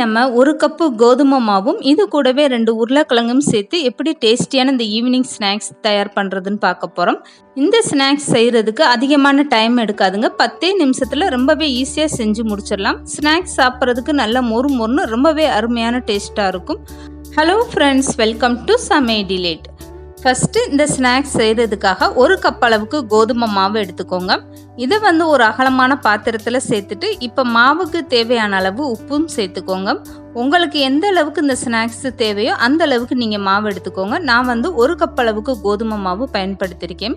நம்ம ஒரு கப்பு கோதுமை மாவும் இது கூடவே ரெண்டு உருளைக்கிழங்கும் சேர்த்து எப்படி டேஸ்டியான இந்த ஈவினிங் ஸ்நாக்ஸ் தயார் பண்ணுறதுன்னு பார்க்க போகிறோம் இந்த ஸ்நாக்ஸ் செய்கிறதுக்கு அதிகமான டைம் எடுக்காதுங்க. பத்தே நிமிஷத்தில் ரொம்பவே ஈஸியாக செஞ்சு முடிச்சிடலாம். ஸ்நாக்ஸ் சாப்பிட்றதுக்கு நல்ல மொறு மொறுன்னு ரொம்பவே அருமையான டேஸ்ட்டாக இருக்கும். ஹலோ ஃப்ரெண்ட்ஸ் வெல்கம் டு சமே டிலேட் ஃபஸ்ட்டு இந்த ஸ்நாக்ஸ் செய்கிறதுக்காக ஒரு கப் அளவுக்கு கோதுமை மாவு எடுத்துக்கோங்க. இதை வந்து ஒரு அகலமான பாத்திரத்தில் சேர்த்துட்டு இப்போ மாவுக்கு தேவையான அளவு உப்பும் சேர்த்துக்கோங்க. உங்களுக்கு எந்த அளவுக்கு இந்த ஸ்நாக்ஸ் தேவையோ அந்த அளவுக்கு நீங்கள் மாவு எடுத்துக்கோங்க. நான் வந்து ஒரு கப் அளவுக்கு கோதுமை மாவு பயன்படுத்தியிருக்கேன்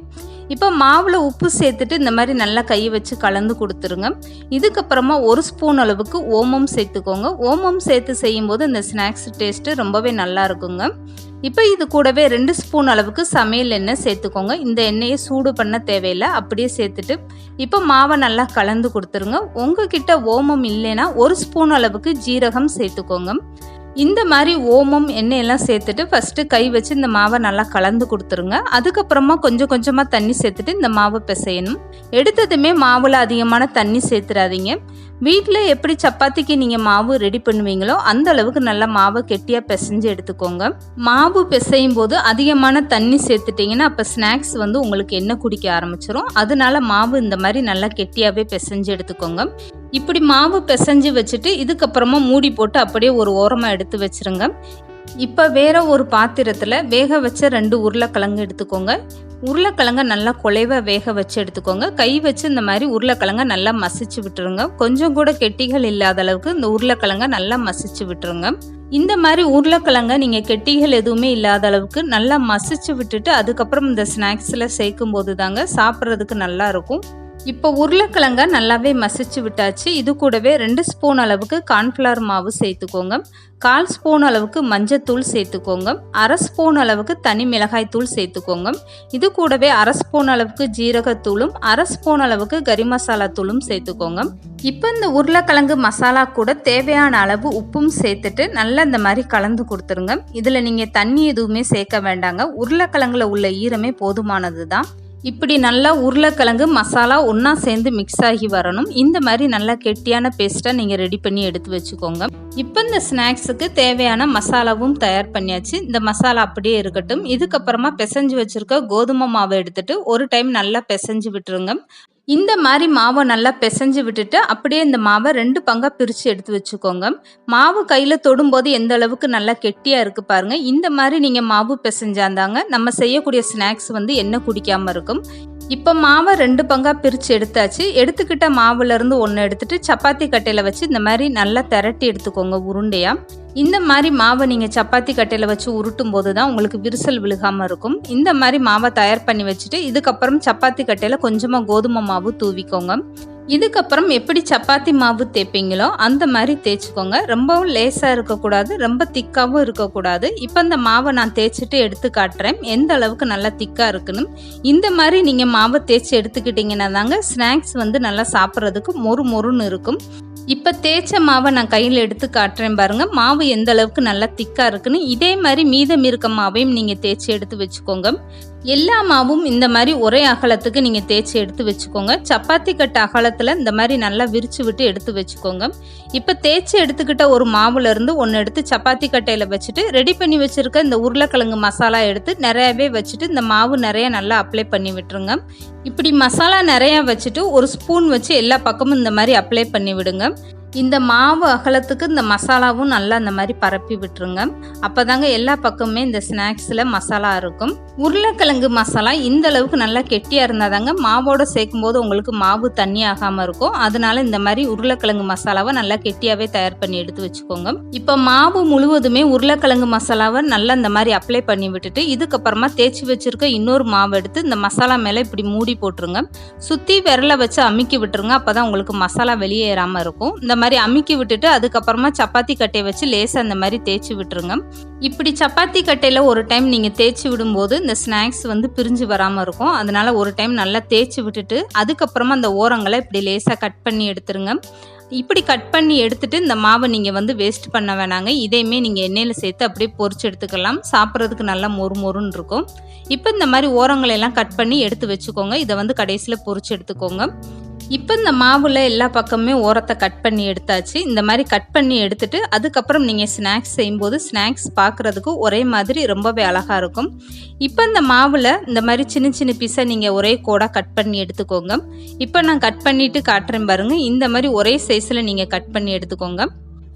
இப்போ மாவில் உப்பு சேர்த்துட்டு இந்த மாதிரி நல்லா கையை வச்சு கலந்து கொடுத்துருங்க. இதுக்கப்புறமா ஒரு ஸ்பூன் அளவுக்கு ஓமம் சேர்த்துக்கோங்க. ஓமம் சேர்த்து செய்யும்போது இந்த ஸ்நாக்ஸ் டேஸ்ட்டு ரொம்பவே நல்லா இருக்குங்க. இப்போ இது கூடவே ரெண்டு ஸ்பூன் அளவுக்கு சமையல் எண்ணெய் சேர்த்துக்கோங்க. இந்த எண்ணெயை சூடு பண்ண தேவையில்லை. அப்படியே சேர்த்துட்டு இப்போ மாவை நல்லா கலந்து கொடுத்துருங்க. உங்ககிட்ட ஓமம் இல்லைன்னா ஒரு ஸ்பூன் அளவுக்கு ஜீரகம் சேர்த்துக்கோங்க. இந்த மாதிரி ஓமம் எண்ணெயெல்லாம் சேர்த்துட்டு ஃபஸ்ட்டு கை வச்சு இந்த மாவை நல்லா கலந்து கொடுத்துருங்க. அதுக்கப்புறமா கொஞ்சம் கொஞ்சமாக தண்ணி சேர்த்துட்டு இந்த மாவை பிசையணும். எடுத்ததுமே மாவில் அதிகமான தண்ணி சேர்த்துறாதீங்க. வீட்டில் எப்படி சப்பாத்திக்கு நீங்கள் மாவு ரெடி பண்ணுவீங்களோ அந்த அளவுக்கு நல்லா மாவை கெட்டியாக பிசைஞ்சு எடுத்துக்கோங்க. மாவு பிசையும் போது அதிகமான தண்ணி சேர்த்துட்டிங்கன்னா அப்போ ஸ்நாக்ஸ் வந்து உங்களுக்கு எண்ணெய் குடிக்க ஆரம்பிச்சிரும். அதனால மாவு இந்த மாதிரி நல்லா கெட்டியாகவே பிசைஞ்சு எடுத்துக்கோங்க. இப்படி மாவு பிசைஞ்சு வச்சுட்டு இதுக்கப்புறமா மூடி போட்டு அப்படியே ஒரு ஓரமாக எடுத்து வச்சிருங்க. இப்போ வேற ஒரு பாத்திரத்தில் வேக வச்ச ரெண்டு உருளைக்கிழங்கு எடுத்துக்கோங்க. உருளைக்கிழங்கை நல்லா குலைவா வேக வச்சு எடுத்துக்கோங்க. கை வச்சு இந்த மாதிரி உருளைக்கிழங்கை நல்லா மசிச்சு விட்டுருங்க. கொஞ்சம் கூட கெட்டிகள் இல்லாத அளவுக்கு இந்த உருளைக்கிழங்கை நல்லா மசிச்சு விட்டுருங்க. இந்த மாதிரி உருளைக்கிழங்கை நீங்கள் கெட்டிகள் எதுவுமே இல்லாத அளவுக்கு நல்லா மசிச்சு விட்டுட்டு அதுக்கப்புறம் இந்த ஸ்நாக்ஸில் சேர்க்கும் போது தாங்க சாப்பிட்றதுக்கு நல்லா இருக்கும். இப்போ உருளைக்கிழங்க நல்லாவே மசிச்சு விட்டாச்சு. இது கூடவே ரெண்டு ஸ்பூன் அளவுக்கு கார்ன்ஃப்ளவர் மாவு சேர்த்துக்கோங்க. கால் ஸ்பூன் அளவுக்கு மஞ்சத்தூள் சேர்த்துக்கோங்க. அரை ஸ்பூன் அளவுக்கு தனி மிளகாய் தூள் சேர்த்துக்கோங்க. இது கூடவே அரை ஸ்பூன் அளவுக்கு ஜீரகத்தூளும் அரை ஸ்பூன் அளவுக்கு கரி மசாலா தூளும் சேர்த்துக்கோங்க. இப்போ இந்த உருளைக்கிழங்கு மசாலா கூட தேவையான அளவு உப்பும் சேர்த்துட்டு நல்லா இந்த மாதிரி கலந்து கொடுத்துருங்க. இதில் நீங்கள் தண்ணி எதுவுமே சேர்க்க வேண்டாங்க. உருளைக்கிழங்குல உள்ள ஈரமே போதுமானது தான் இப்படி நல்லா உருளைக்கிழங்கு மசாலா ஒன்றா சேர்ந்து மிக்ஸ் ஆகி வரணும். இந்த மாதிரி நல்லா கெட்டியான பேஸ்ட்டாக நீங்கள் ரெடி பண்ணி எடுத்து வச்சுக்கோங்க. இப்போ இந்த ஸ்நாக்ஸுக்கு தேவையான மசாலாவும் தயார் பண்ணியாச்சு. இந்த மசாலா அப்படியே இருக்கட்டும். இதுக்கப்புறமா பிசைஞ்சு வச்சுருக்க கோதுமை மாவை எடுத்துகிட்டு ஒரு டைம் நல்லா பிசைஞ்சு விட்டுருங்க. இந்த மாதிரி மாவை நல்லா பிசைஞ்சு விட்டுட்டு அப்படியே இந்த மாவை ரெண்டு பங்காக பிரித்து எடுத்து வச்சுக்கோங்க. மாவு கையில் தொடும்போது எந்த அளவுக்கு நல்லா கெட்டியாக இருக்குது பாருங்கள் இந்த மாதிரி நீங்கள் மாவு பிசைஞ்சாந்தாங்க நம்ம செய்யக்கூடிய ஸ்நாக்ஸ் வந்து எண்ணெய் குடிக்காமல் இருக்கும். இப்போ மாவை ரெண்டு பங்காக பிரித்து எடுத்தாச்சு. எடுத்துக்கிட்ட மாவுலேருந்து ஒன்று எடுத்துட்டு சப்பாத்தி கட்டையில் வச்சு இந்த மாதிரி நல்லா திரட்டி எடுத்துக்கோங்க உருண்டையாக இந்த மாதிரி மாவை நீங்கள் சப்பாத்தி கட்டையில் வச்சு உருட்டும் போது தான் உங்களுக்கு விரிசல் விழுகாமல் இருக்கும். இந்த மாதிரி மாவை தயார் பண்ணி வச்சுட்டு இதுக்கப்புறம் சப்பாத்தி கட்டையில் கொஞ்சமாக கோதுமை மாவு தூவிக்கோங்க. இதுக்கப்புறம் எப்படி சப்பாத்தி மாவு தேய்ப்பீங்களோ அந்த மாதிரி தேய்ச்சிக்கோங்க. ரொம்பவும் லேசாக இருக்கக்கூடாது ரொம்ப திக்காகவும் இருக்கக்கூடாது. இப்போ இந்த மாவை நான் தேய்ச்சிட்டு எடுத்து காட்டுறேன். எந்த அளவுக்கு நல்லா திக்காக இருக்குன்னு. இந்த மாதிரி நீங்கள் மாவை தேய்ச்சி எடுத்துக்கிட்டிங்கன்னா தாங்க ஸ்நாக்ஸ் வந்து நல்லா சாப்பிட்றதுக்கு மொறு மொறுன்னு இருக்கும். இப்போ தேய்ச்ச மாவை நான் கையில் எடுத்து காட்டுறேன் பாருங்கள் மாவு எந்த அளவுக்கு நல்லா திக்காக இருக்குன்னு. இதே மாதிரி மீதம் இருக்க மாவையும் நீங்கள் தேய்ச்சி எடுத்து வச்சுக்கோங்க. எல்லா மாவும் இந்த மாதிரி ஒரே அகலத்துக்கு நீங்கள் தேய்ச்சி எடுத்து வச்சுக்கோங்க. சப்பாத்தி கட்ட அகலத்தில் இந்த மாதிரி நல்லா விரித்து விட்டு எடுத்து வச்சுக்கோங்க. இப்போ தேய்ச்சி எடுத்துக்கிட்ட ஒரு மாவுலேருந்து ஒன்று எடுத்து சப்பாத்தி கட்டையில் வச்சுட்டு ரெடி பண்ணி வச்சுருக்க இந்த உருளைக்கிழங்கு மசாலா எடுத்து நிறையவே வச்சுட்டு இந்த மாவு நிறைய நல்லா அப்ளை பண்ணி விட்டுருங்க. இப்படி மசாலா நிறையா வச்சுட்டு ஒரு ஸ்பூன் வச்சு எல்லா பக்கமும் இந்த மாதிரி அப்ளை பண்ணி விடுங்க. இந்த மாவு அகலத்துக்கு இந்த மசாலாவும் நல்லா இந்த மாதிரி பரப்பி விட்டுருங்க. அப்போ தாங்க எல்லா பக்கமுமே இந்த ஸ்நாக்ஸில் மசாலா இருக்கும். உருளைக்கிழங்கு மசாலா இந்த அளவுக்கு நல்லா கெட்டியாக இருந்தால் தாங்க மாவோட சேர்க்கும் போது உங்களுக்கு மாவு தண்ணி ஆகாமல் இருக்கும். அதனால இந்த மாதிரி உருளைக்கிழங்கு மசாலாவை நல்லா கெட்டியாகவே தயார் பண்ணி எடுத்து வச்சுக்கோங்க. இப்போ மாவு முழுவதுமே உருளைக்கிழங்கு மசாலாவை நல்லா இந்த மாதிரி அப்ளை பண்ணி விட்டுட்டு இதுக்கப்புறமா தேய்ச்சி வச்சுருக்க இன்னொரு மாவு எடுத்து இந்த மசாலா மேலே இப்படி மூடி போட்டுருங்க. சுற்றி விரலை வச்சு அமுக்கி விட்டுருங்க அப்போ தான் உங்களுக்கு மசாலா வெளியேறாமல் இருக்கும். இந்த மாதிரி அமுக்கி விட்டுட்டு அதுக்கப்புறமா சப்பாத்தி கட்டையை வச்சு லேசாக அந்த மாதிரி தேய்ச்சி விட்டுருங்க. இப்படி சப்பாத்தி கட்டையில் ஒரு டைம் நீங்கள் தேய்ச்சி விடும்போது இந்த ஸ்நாக்ஸ் வந்து பிரிஞ்சு வராமல் இருக்கும். அதனால ஒரு டைம் நல்லா தேய்ச்சி விட்டுட்டு அதுக்கப்புறமா அந்த ஓரங்களை இப்படி லேசாக கட் பண்ணி எடுத்துருங்க. இப்படி கட் பண்ணி எடுத்துட்டு இந்த மாவை நீங்கள் வந்து வேஸ்ட் பண்ண வேணாங்க. இதையுமே நீங்கள் எண்ணெயில் சேர்த்து அப்படியே பொறிச்சு எடுத்துக்கலாம். சாப்பிட்றதுக்கு நல்லா மொறு மொறுன்னு இருக்கும். இப்போ இந்த மாதிரி ஓரங்களை எல்லாம் கட் பண்ணி எடுத்து வச்சுக்கோங்க. இதை வந்து கடைசியில் பொறிச்சு எடுத்துக்கோங்க. இப்போ இந்த மாவில் எல்லா பக்கமே ஓரத்தை கட் பண்ணி எடுத்தாச்சு. இந்த மாதிரி கட் பண்ணி எடுத்துட்டு அதுக்கப்புறம் நீங்கள் ஸ்நாக்ஸ் செய்யும்போது ஸ்நாக்ஸ் பார்க்குறதுக்கு ஒரே மாதிரி ரொம்பவே அழகாக இருக்கும். இப்போ இந்த மாவில் இந்த மாதிரி சின்ன சின்ன பீஸை நீங்கள் ஒரே கோடாக கட் பண்ணி எடுத்துக்கோங்க. இப்போ நான் கட் பண்ணிவிட்டு காட்டுறேன் பாருங்கள் இந்த மாதிரி ஒரே சைஸில் நீங்கள் கட் பண்ணி எடுத்துக்கோங்க.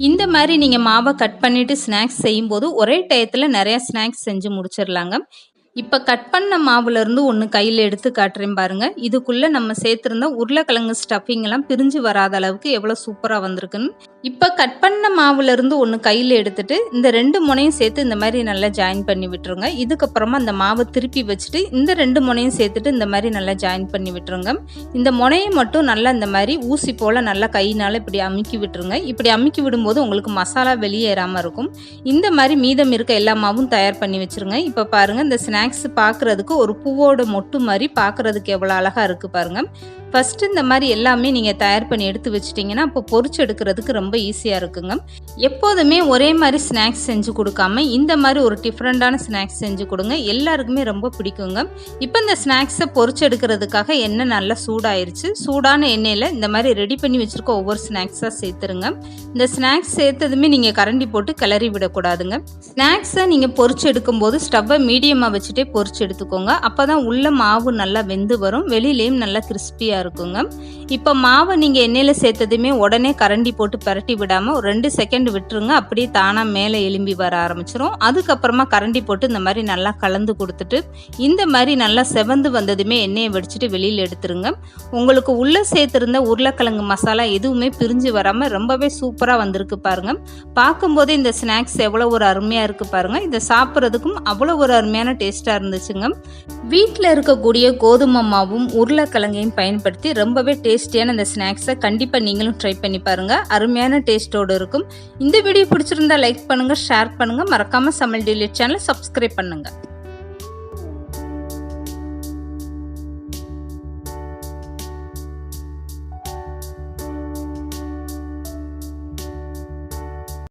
இந்த மாதிரி நீங்கள் மாவை கட் பண்ணிவிட்டு ஸ்நாக்ஸ் செய்யும்போது ஒரே டயத்தில் நிறையா ஸ்நாக்ஸ் செஞ்சு முடிச்சிடலாங்க. இப்போ கட் பண்ண மாவுலேருந்து ஒன்று கையில் எடுத்து காட்டுறேன் பாருங்கள் இதுக்குள்ளே நம்ம சேர்த்துருந்த உருளைக்கிழங்கு ஸ்டஃபிங் எல்லாம் பிரிஞ்சு வராத அளவுக்கு எவ்வளோ சூப்பராக வந்திருக்குன்னு. இப்போ கட் பண்ண மாவுலேருந்து ஒன்று கையில் எடுத்துட்டு இந்த ரெண்டு முனையும் சேர்த்து இந்த மாதிரி நல்லா ஜாயின் பண்ணி விட்டுருங்க. இதுக்கப்புறமா அந்த மாவை திருப்பி வச்சுட்டு இந்த ரெண்டு முனையும் சேர்த்துட்டு இந்த மாதிரி நல்லா ஜாயின் பண்ணி விட்டுருங்க. இந்த முனையை மட்டும் நல்லா இந்த மாதிரி ஊசி போல் நல்லா கையினால் இப்படி அமுக்கி விட்டுருங்க. இப்படி அமுக்கி விடும்போது உங்களுக்கு மசாலா வெளியேறாமல் இருக்கும். இந்த மாதிரி மீதம் இருக்க எல்லா மாவும் தயார் பண்ணி வச்சுருங்க. இப்போ பாருங்கள் இந்த ஸ்நாக்ஸ் பார்க்குறதுக்கு ஒரு பூவோட மொட்டு மாதிரி பார்க்குறதுக்கு எவ்வளோ அழகாக இருக்குது பாருங்கள் ஃபஸ்ட்டு இந்த மாதிரி எல்லாமே நீங்கள் தயார் பண்ணி எடுத்து வச்சிட்டிங்கன்னா அப்போ பொறிச்சு எடுக்கிறதுக்கு ரொம்ப ஈஸியாக இருக்குங்க. எப்போதுமே ஒரே மாதிரி ஸ்நாக்ஸ் செஞ்சு கொடுக்காம இந்த மாதிரி ஒரு டிஃப்ரெண்ட்டான ஸ்நாக்ஸ் செஞ்சு கொடுங்க. எல்லாருக்குமே ரொம்ப பிடிக்குங்க. இப்போ இந்த ஸ்நாக்ஸை பொறிச்சு எடுக்கிறதுக்காக எண்ணெய் நல்லா சூடாயிருச்சு. சூடான எண்ணெயில் இந்த மாதிரி ரெடி பண்ணி வச்சுருக்க ஒவ்வொரு ஸ்நாக்ஸாக சேர்த்துருங்க. இந்த ஸ்நாக்ஸ் சேர்த்ததுமே நீங்கள் கரண்டி போட்டு கிளறி விடக்கூடாதுங்க. ஸ்நாக்ஸை நீங்கள் எடுக்கும் எடுக்கும்போது ஸ்டவ்வை மீடியமாக வச்சுட்டே பொறிச்சு எடுத்துக்கோங்க. அப்போ தான் உள்ள மாவு நல்லா வெந்து வரும். வெளியிலேயும் நல்லா கிறிஸ்பியாக இருக்குங்க. இப்போ மாவை நீங்கள் எண்ணெயில் சேர்த்ததுமே உடனே கரண்டி போட்டு பரட்டி விடாமல் ஒரு ரெண்டு செகண்ட் விட்டுருங்க. அப்படியே தானாக மேலே எலும்பி வர ஆரம்பிச்சிரும். அதுக்கப்புறமா கரண்டி போட்டு இந்த மாதிரி நல்லா கலந்து கொடுத்துட்டு இந்த மாதிரி நல்லா செவந்து வந்ததுமே எண்ணெயை வடிச்சிட்டு வெளியில் எடுத்துருங்க. உங்களுக்கு உள்ளே சேர்த்துருந்த உருளைக்கிழங்கு மசாலா எதுவுமே பிரிஞ்சு வராமல் ரொம்பவே சூப்பராக வந்திருக்கு பாருங்க. பார்க்கும்போது இந்த ஸ்நாக்ஸ் எவ்வளோ ஒரு அருமையாக இருக்குது பாருங்க. இதை சாப்பிட்றதுக்கும் அவ்வளோ ஒரு அருமையான டேஸ்ட்டாக இருந்துச்சுங்க. வீட்டில் இருக்கக்கூடிய கோதுமை மாவும் உருளைக்கிழங்கையும் பயன்படுத்தி ரொம்பவே டேஸ்டியான இந்த ஸ்நாக்ஸை கண்டிப்பாக நீங்களும் ட்ரை பண்ணி பாருங்கள் அருமையான டேஸ்ட்டோடு இருக்கும். இந்த வீடியோ பிடிச்சிருந்தா லைக் பண்ணுங்கள் ஷேர் பண்ணுங்கள் மறக்காமல் சமையல் டெய்லி சேனலை சப்ஸ்கிரைப் பண்ணுங்கள்